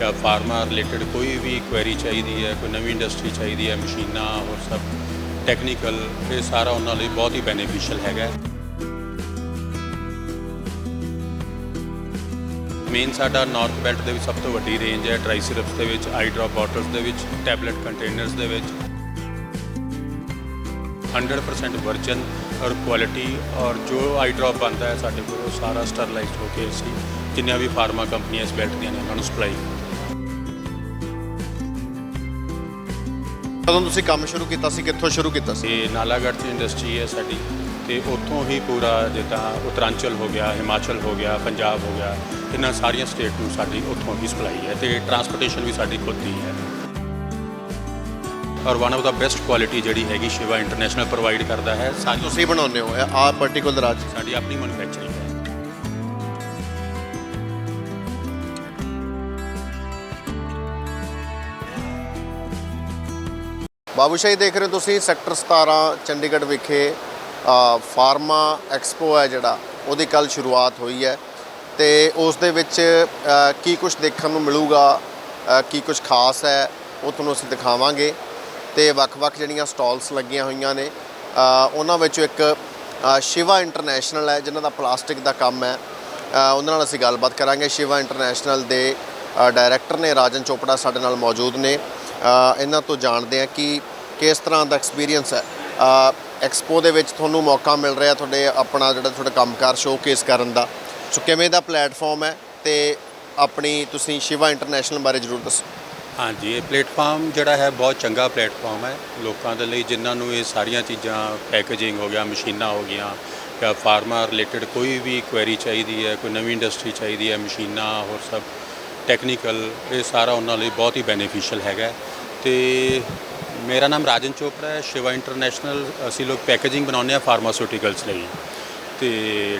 ਜਾਂ pharma related ਕੋਈ ਵੀ query ਚਾਹੀਦੀ ਹੈ, ਕੋਈ ਨਵੀਂ ਇੰਡਸਟਰੀ ਚਾਹੀਦੀ ਹੈ, ਮਸ਼ੀਨਾਂ ਹੋਰ ਸਭ ਟੈਕਨੀਕਲ ਇਹ ਸਾਰਾ ਉਹਨਾਂ ਲਈ ਬਹੁਤ ਹੀ ਬੈਨੀਫੀਸ਼ੀਅਲ ਹੈਗਾ। ਮੇਨ ਸਾਡਾ ਨਾਰਥ ਬੈਲਟ ਦੇ ਵਿੱਚ ਸਭ ਤੋਂ ਵੱਡੀ ਰੇਂਜ ਹੈ ਡਰਾਈ ਸਿਰਪਸ ਦੇ ਵਿੱਚ ਆਈ ਡ੍ਰੌਪ ਬਾਟਲਸ ਦੇ ਵਿੱਚ ਟੈਬਲੇਟ ਕੰਟੇਨਰਸ ਦੇ ਵਿੱਚ। 100% ਵਰਜਨ ਔਰ ਕੁਆਲਿਟੀ ਔਰ ਜੋ ਆਈ ਡ੍ਰੌਪ ਬਣਦਾ ਹੈ ਸਾਡੇ ਕੋਲ, ਉਹ ਸਾਰਾ ਸਟਰਲਾਈਜ਼ਡ ਹੋ ਕੇ ਅਸੀਂ ਜਿੰਨੀਆਂ ਵੀ ਫਾਰਮਾ ਕੰਪਨੀਆਂ ਇਸ ਬੈਲਟ ਦੀਆਂ ਨੇ, ਉਹਨਾਂ ਨੂੰ ਸਪਲਾਈ ਕਦੋਂ ਤੁਸੀਂ ਕੰਮ ਸ਼ੁਰੂ ਕੀਤਾ ਸੀ? ਕਿੱਥੋਂ ਸ਼ੁਰੂ ਕੀਤਾ ਸੀ? ਤੇ ਨਾਲਾਗੜ੍ਹ 'ਚ ਇੰਡਸਟਰੀ ਹੈ ਸਾਡੀ ਤੇ ਉੱਥੋਂ ਹੀ ਪੂਰਾ ਜਿੱਦਾਂ ਉੱਤਰਾਂਚਲ ਹੋ ਗਿਆ ਹਿਮਾਚਲ ਹੋ ਗਿਆ ਪੰਜਾਬ ਹੋ ਗਿਆ ਇਹਨਾਂ ਸਾਰੀਆਂ ਸਟੇਟ ਨੂੰ ਸਾਡੀ ਉੱਥੋਂ ਹੀ ਸਪਲਾਈ ਹੈ ਤੇ ਟਰਾਂਸਪੋਰਟੇਸ਼ਨ ਵੀ ਸਾਡੀ ਖੁਦ ਦੀ ਹੈ। ਔਰ one of the best quality ਜਿਹੜੀ ਹੈਗੀ ਸ਼ਿਵਾ ਇੰਟਰਨੈਸ਼ਨਲ ਪ੍ਰੋਵਾਈਡ ਕਰਦਾ ਹੈ। ਸਾਡੀ ਤੁਸੀਂ ਬਣਾਉਂਦੇ ਹੋ? ਇਹ ਆਹ ਪਾਰਟਿਕੂਲਰ ਅੱਜ? ਸਾਡੀ ਆਪਣੀ ਮੈਨੂਫੈਕਚਰਿੰਗ ਬਾਬੂਸ਼ਾਹੀ ਦੇਖ ਰਹੇ ਹੋ ਤੁਸੀਂ ਸੈਕਟਰ 17 ਚੰਡੀਗੜ੍ਹ ਵਿਖੇ ਫਾਰਮਾ ਐਕਸਪੋ ਹੈ ਜਿਹੜਾ, ਉਹਦੀ ਕੱਲ ਸ਼ੁਰੂਆਤ ਹੋਈ ਹੈ ਤੇ ਉਸ ਦੇ ਵਿੱਚ ਕੀ ਕੁਝ ਦੇਖਣ ਨੂੰ ਮਿਲੂਗਾ ਕੀ ਕੁਝ ਖਾਸ ਹੈ, ਉਹ ਤੁਹਾਨੂੰ ਅਸੀਂ ਦਿਖਾਵਾਂਗੇ ਤੇ ਵੱਖ-ਵੱਖ ਜਿਹੜੀਆਂ ਸਟਾਲਸ ਲੱਗੀਆਂ ਹੋਈਆਂ ਨੇ ਉਹਨਾਂ ਵਿੱਚੋਂ ਇੱਕ ਸ਼ਿਵਾ ਇੰਟਰਨੈਸ਼ਨਲ ਹੈ ਜਿਨ੍ਹਾਂ ਦਾ ਪਲਾਸਟਿਕ ਦਾ ਕੰਮ ਹੈ ਉਹਨਾਂ ਨਾਲ ਅਸੀਂ ਗੱਲਬਾਤ ਕਰਾਂਗੇ। ਸ਼ਿਵਾ ਇੰਟਰਨੈਸ਼ਨਲ ਦੇ ਡਾਇਰੈਕਟਰ ਨੇ ਰਾਜਨ ਚੋਪੜਾ ਸਾਡੇ ਨਾਲ ਮੌਜੂਦ ਨੇ ਇਹਨਾਂ ਤੋਂ ਜਾਣਦੇ ਆ ਕਿ ਕਿਸ ਤਰ੍ਹਾਂ ਦਾ ਐਕਸਪੀਰੀਅੰਸ ਹੈ। ਐਕਸਪੋ ਦੇ ਵਿੱਚ ਤੁਹਾਨੂੰ ਮੌਕਾ ਮਿਲ ਰਿਹਾ ਤੁਹਾਡੇ ਆਪਣਾ ਜਿਹੜਾ ਤੁਹਾਡਾ ਕੰਮਕਾਰ ਸ਼ੋਕੇਸ ਕਰਨ ਦਾ। ਸੋ ਕਿਵੇਂ ਦਾ ਪਲੇਟਫਾਰਮ ਹੈ ਤੇ ਆਪਣੀ ਤੁਸੀਂ ਸ਼ਿਵਾ ਇੰਟਰਨੈਸ਼ਨਲ ਬਾਰੇ ਜ਼ਰੂਰ ਦੱਸੋ। ਹਾਂਜੀ, ਇਹ ਪਲੇਟਫਾਰਮ ਜਿਹੜਾ ਹੈ ਬਹੁਤ ਚੰਗਾ ਪਲੇਟਫਾਰਮ ਹੈ। ਲੋਕਾਂ ਦੇ ਲਈ ਜਿਨ੍ਹਾਂ ਨੂੰ ਇਹ ਸਾਰੀਆਂ ਚੀਜ਼ਾਂ ਪੈਕੇਜਿੰਗ ਹੋ ਗਿਆ, ਮਸ਼ੀਨਾਂ ਹੋ ਗਈਆਂ, ਜਾਂ ਫਾਰਮਾ ਰਿਲੇਟਡ ਕੋਈ ਵੀ ਕੁਐਰੀ ਚਾਹੀਦੀ ਹੈ, ਕੋਈ ਨਵੀਂ ਇੰਡਸਟਰੀ ਚਾਹੀਦੀ ਹੈ, ਮਸ਼ੀਨਾਂ, ਹੋਰ ਸਭ ਟੈਕਨੀਕਲ ਇਹ ਸਾਰਾ ਉਹਨਾਂ ਲਈ ਬਹੁਤ ਹੀ ਬੈਨੀਫੀਸ਼ੀਅਲ ਹੈਗਾ। ਹੈ। ਤੇ ਮੇਰਾ ਨਾਮ ਰਾਜਨ ਚੋਪੜਾ ਹੈ, ਸ਼ਿਵਾ ਇੰਟਰਨੈਸ਼ਨਲ, ਅਸੀਂ ਲੋਕ ਪੈਕੇਜਿੰਗ ਬਣਾਉਂਦੇ ਆ ਫਾਰਮਾਸਿਊਟੀਕਲਸ ਲਈ। ਤੇ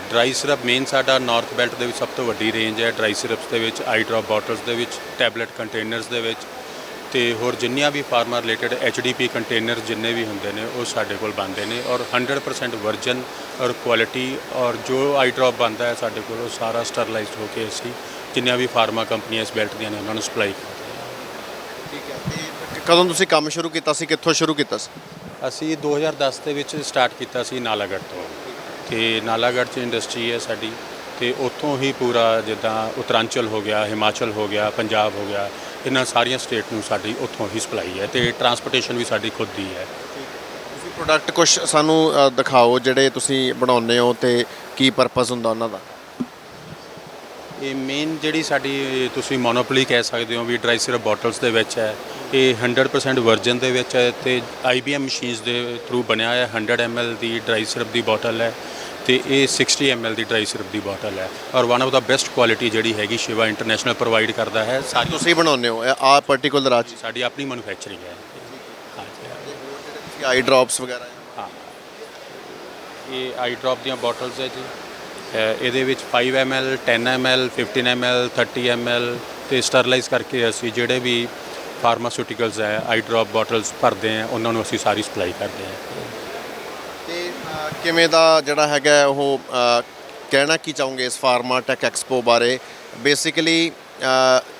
ਡਰਾਈ ਸਿਰਪ ਮੇਨ ਸਾਡਾ ਨਾਰਥ ਬੈਲਟ ਦੇ ਵਿੱਚ ਸਭ ਤੋਂ ਵੱਡੀ ਰੇਂਜ ਹੈ ਡਰਾਈ ਸਿਰਪਸ ਦੇ ਵਿੱਚ ਆਈ ਡ੍ਰੌਪ ਬਾਟਲਸ ਦੇ ਵਿੱਚ ਟੈਬਲੇਟ ਕੰਟੇਨਰਸ ਦੇ ਵਿੱਚ। ਤੇ ਹੋਰ ਜਿੰਨੀਆਂ ਵੀ ਫਾਰਮਾ ਰਿਲੇਟਡ ਐਚਡੀਪੀ ਕੰਟੇਨਰ ਜਿੰਨੇ ਵੀ ਹੁੰਦੇ ਨੇ, ਉਹ ਸਾਡੇ ਕੋਲ ਬਣਦੇ ਨੇ। ਔਰ 100% ਵਰਜਨ ਔਰ ਕੁਆਲਿਟੀ ਔਰ ਜੋ ਆਈ ਡ੍ਰੌਪ ਬਣਦਾ ਹੈ ਸਾਡੇ ਕੋਲ, ਉਹ ਸਾਰਾ ਸਟਰਲਾਈਜ਼ਡ ਹੋ ਕੇ ਅਸੀਂ ਜਿੰਨੀਆਂ ਵੀ ਫਾਰਮਾ ਕੰਪਨੀਆਂ ਇਸ ਬੈਲਟ ਦੀਆਂ ਨੇ, ਉਹਨਾਂ ਨੂੰ ਸਪਲਾਈ ਠੀਕ ਕਦੋਂ ਤੁਸੀਂ ਕੰਮ ਸ਼ੁਰੂ ਕੀਤਾ ਸੀ ਕਿੱਥੋਂ ਸ਼ੁਰੂ ਕੀਤਾ ਸੀ? ਅਸੀਂ 2010 ਦੇ ਵਿੱਚ ਸਟਾਰਟ ਕੀਤਾ ਸੀ ਨਾਲਾਗੜ੍ਹ ਤੋਂ। ਤੇ ਨਾਲਾਗੜ੍ਹ 'ਚ ਇੰਡਸਟਰੀ ਹੈ ਸਾਡੀ ਤੇ ਉੱਥੋਂ ਹੀ ਪੂਰਾ ਜਿੱਦਾਂ ਉੱਤਰਾਂਚਲ ਹੋ ਗਿਆ ਹਿਮਾਚਲ ਹੋ ਗਿਆ ਪੰਜਾਬ ਹੋ ਗਿਆ ਇਹਨਾਂ ਸਾਰੀਆਂ ਸਟੇਟ ਨੂੰ ਸਾਡੀ ਉੱਥੋਂ ਹੀ ਸਪਲਾਈ ਹੈ ਤੇ ਟਰਾਂਸਪੋਰਟੇਸ਼ਨ ਵੀ ਸਾਡੀ ਖੁਦ ਦੀ ਹੈ। ਤੁਸੀਂ ਪ੍ਰੋਡਕਟ ਕੁਝ ਸਾਨੂੰ ਦਿਖਾਓ ਜਿਹੜੇ ਤੁਸੀਂ ਬਣਾਉਂਦੇ ਹੋ ਤੇ ਕੀ ਪਰਪਸ ਹੁੰਦਾ ਉਹਨਾਂ ਦਾ? ਇਹ ਮੇਨ ਜਿਹੜੀ ਸਾਡੀ ਤੁਸੀਂ ਮੋਨੋਪੋਲੀ ਕਹਿ ਸਕਦੇ ਹੋ ਵੀ ਡਰਾਈ ਸਿਰਪ ਬਾਟਲਸ ਦੇ ਵਿੱਚ ਹੈ। ਇਹ 100% ਵਰਜਨ ਦੇ ਵਿੱਚ ਹੈ ਤੇ IBM ਮਸ਼ੀਨਸ ਦੇ ਥਰੂ ਬਣਿਆ ਹੈ। 100 ml ਦੀ ਡਰਾਈ ਸਿਰਪ ਦੀ ਬਾਟਲ ਹੈ ਤੇ ਇਹ 60 ml ਦੀ ਡਰਾਈ ਸਿਰਪ ਦੀ ਬਾਟਲ ਹੈ। ਔਰ one of the best quality ਜਿਹੜੀ ਹੈਗੀ ਸ਼ਿਵਾ ਇੰਟਰਨੈਸ਼ਨਲ ਪ੍ਰੋਵਾਈਡ ਕਰਦਾ ਹੈ। ਸਾਰੀ ਤੁਸੀਂ ਬਣਾਉਂਦੇ ਹੋ? ਆਹ ਪਾਰਟਿਕੂਲਰ ਅੱਜ ਸਾਡੀ ਆਪਣੀ ਮੈਨੂਫੈਕਚਰਿੰਗ ਹੈ। ਆਈ ਡ੍ਰੌਪਸ ਵਗੈਰਾ? ਹੈ। ਇਹ ਆਈ ਡ੍ਰੌਪ ਦੀਆਂ ਬਾਟਲਸ ਹੈ ਜੀ। ਇਹਦੇ ਵਿੱਚ 5 ml 10 ml 15 ml 30 ml ਤੇ ਸਟਰਲਾਈਜ਼ ਕਰਕੇ ਅਸੀਂ ਜਿਹੜੇ ਵੀ ਫਾਰਮਾਸਿਊਟੀਕਲਸ ਹੈ ਆਈ ਡ੍ਰੌਪ ਬੋਟਲਸ ਭਰਦੇ ਆ ਉਹਨਾਂ ਨੂੰ ਅਸੀਂ ਸਾਰੀ ਸਪਲਾਈ ਕਰਦੇ ਹਾਂ। ਤੇ ਅ, ਕਿਵੇਂ ਦਾ ਜਿਹੜਾ ਹੈਗਾ ਹੈ ਉਹ ਅ, ਕਹਿਣਾ ਕੀ ਚਾਹੋਗੇ ਇਸ ਫਾਰਮਾ ਟੈਕ ਐਕਸਪੋ ਬਾਰੇ? ਬੇਸਿਕਲੀ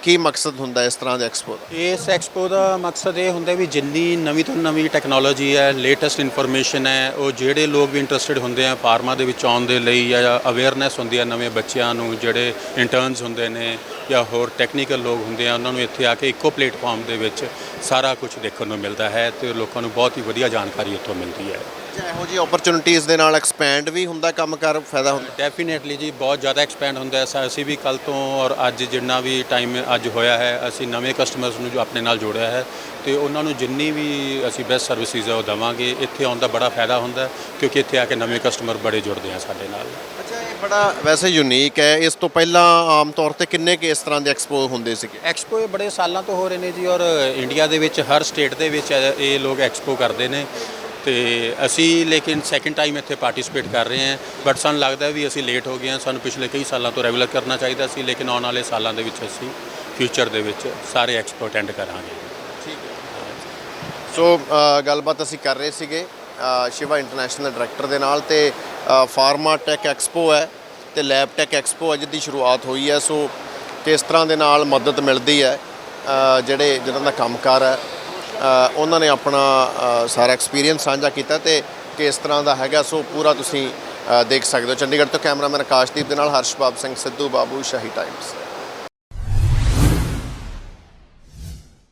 ਕੀ ਮਕਸਦ ਹੁੰਦਾ ਇਸ ਤਰ੍ਹਾਂ ਦੇ ਐਕਸਪੋ ਦਾ? ਇਸ ਐਕਸਪੋ ਦਾ ਮਕਸਦ ਇਹ ਹੁੰਦਾ ਵੀ ਜਿੰਨੀ ਨਵੀਂ ਤੋਂ ਨਵੀਂ ਟੈਕਨੋਲੋਜੀ ਹੈ, ਲੇਟੈਸਟ ਇਨਫੋਰਮੇਸ਼ਨ ਹੈ, ਉਹ ਜਿਹੜੇ ਲੋਕ ਵੀ ਇੰਟਰਸਟਿਡ ਹੁੰਦੇ ਆ, ਫਾਰਮਾ ਦੇ ਵਿੱਚ ਆਉਣ ਦੇ ਲਈ ਜਾਂ ਅਵੇਅਰਨੈਸ ਹੁੰਦੀ ਹੈ ਨਵੇਂ ਬੱਚਿਆਂ ਨੂੰ, ਜਿਹੜੇ ਇੰਟਰਨਸ ਹੁੰਦੇ ਨੇ ਜਾਂ ਹੋਰ ਟੈਕਨੀਕਲ ਲੋਕ ਹੁੰਦੇ ਆ, ਉਹਨਾਂ ਨੂੰ ਇੱਥੇ ਆ ਕੇ ਇੱਕੋ ਪਲੇਟਫਾਰਮ ਦੇ ਵਿੱਚ ਸਾਰਾ ਕੁਝ ਦੇਖਣ ਨੂੰ ਮਿਲਦਾ ਹੈ ਤੇ ਲੋਕਾਂ ਨੂੰ ਬਹੁਤ ਹੀ ਵਧੀਆ ਜਾਣਕਾਰੀ ਇੱਥੋਂ ਮਿਲਦੀ ਹੈ। ਇਹੋ ਜਿਹੀ ਓਪਰਚੁਨਿਟੀਜ਼ ਦੇ ਨਾਲ ਐਕਸਪੈਂਡ ਵੀ ਹੁੰਦਾ ਕੰਮ ਕਰ ਫਾਇਦਾ ਹੁੰਦਾ? ਡੈਫੀਨੇਟਲੀ ਜੀ ਬਹੁਤ ਜ਼ਿਆਦਾ ਐਕਸਪੈਂਡ ਹੁੰਦਾ ਹੈ। ਸਾ- ਅਸੀਂ ਵੀ ਕੱਲ ਤੋਂ ਔਰ ਅੱਜ ਜਿੰਨਾ ਵੀ ਟਾਈਮ ਅੱਜ ਹੋਇਆ ਹੈ ਅਸੀਂ ਨਵੇਂ ਕਸਟਮਰਸ ਨੂੰ ਜੋ ਆਪਣੇ ਨਾਲ ਜੋੜਿਆ ਹੈ ਤੇ ਉਹਨਾਂ ਨੂੰ ਜਿੰਨੀ ਵੀ ਅਸੀਂ ਬੈਸਟ ਸਰਵਿਸਿਜ਼ ਹੈ ਉਹ ਦਵਾਂਗੇ। ਇੱਥੇ ਆਉਣ ਦਾ ਬੜਾ ਫਾਇਦਾ ਹੁੰਦਾ ਹੈ, ਕਿਉਂਕਿ ਇੱਥੇ ਆ ਕੇ ਨਵੇਂ ਕਸਟਮਰ ਬੜੇ ਜੁੜਦੇ ਆ ਸਾਡੇ ਨਾਲ। ਅੱਛਾ ਇਹ ਬੜਾ ਵੈਸੇ ਯੂਨੀਕ ਹੈ। ਇਸ ਤੋਂ ਪਹਿਲਾਂ ਆਮ ਤੌਰ ਤੇ ਕਿੰਨੇ ਕੁ ਇਸ ਤਰ੍ਹਾਂ ਦੇ ਐਕਸਪੋ ਹੁੰਦੇ ਸੀਗੇ? ਐਕਸਪੋ ਇਹ ਬੜੇ ਸਾਲਾਂ ਤੋਂ ਹੋ ਰਹੇ ਨੇ ਜੀ ਔਰ ਇੰਡੀਆ ਦੇ ਵਿੱਚ ਹਰ ਸਟੇਟ ਦੇ ਵਿੱਚ ਇਹ ਲੋਕ ਐਕਸਪੋ ਕਰਦੇ ਨੇ। ਤੇ ਅਸੀਂ ਲੇਕਿਨ ਸੈਕਿੰਡ ਟਾਈਮ ਇੱਥੇ ਪਾਰਟਿਸਿਪੇਟ ਕਰ ਰਹੇ ਹਾਂ ਬਟ ਸਾਨੂੰ ਲੱਗਦਾ ਵੀ ਅਸੀਂ ਲੇਟ ਹੋ ਗਏ ਹਾਂ, ਸਾਨੂੰ ਪਿਛਲੇ ਕਈ ਸਾਲਾਂ ਤੋਂ ਰੈਗੂਲਰ ਕਰਨਾ ਚਾਹੀਦਾ ਸੀ, ਲੇਕਿਨ ਆਉਣ ਵਾਲੇ ਸਾਲਾਂ ਦੇ ਵਿੱਚ ਅਸੀਂ ਫਿਊਚਰ ਦੇ ਵਿੱਚ ਸਾਰੇ ਐਕਸਪੋ ਅਟੈਂਡ ਕਰਾਂਗੇ। ਸੋ ਗੱਲਬਾਤ ਅਸੀਂ ਕਰ ਰਹੇ ਸੀਗੇ ਸ਼ਿਵਾ ਇੰਟਰਨੈਸ਼ਨਲ ਡਾਇਰੈਕਟਰ ਦੇ ਨਾਲ ਤੇ ਫਾਰਮਾ ਟੈਕ ਐਕਸਪੋ ਹੈ ਤੇ ਲੈਬ ਟੈਕ ਐਕਸਪੋ ਅੱਜ ਦੀ ਸ਼ੁਰੂਆਤ ਹੋਈ ਹੈ, ਸੋ ਕਿਸ ਤਰ੍ਹਾਂ ਦੇ ਨਾਲ ਮਦਦ ਮਿਲਦੀ ਹੈ ਜਿਹੜੇ, ਜਿਹਨਾਂ ਦਾ ਕੰਮਕਾਰ ਹੈ ਉਹਨਾਂ ਨੇ ਆਪਣਾ ਸਾਰਾ ਐਕਸਪੀਰੀਅੰਸ ਸਾਂਝਾ ਕੀਤਾ ਤੇ ਕਿਸ ਤਰ੍ਹਾਂ ਦਾ ਹੈਗਾ, ਸੋ ਪੂਰਾ ਤੁਸੀਂ ਦੇਖ ਸਕਦੇ ਹੋ। ਚੰਡੀਗੜ੍ਹ ਤੋਂ ਕੈਮਰਾਮੈਨ ਆਕਾਸ਼ਦੀਪ ਦੇ ਨਾਲ ਹਰਸ਼ਬਾਬ ਸਿੰਘ ਸਿੱਧੂ, ਬਾਬੂ ਸ਼ਾਹੀ ਟਾਈਮਸ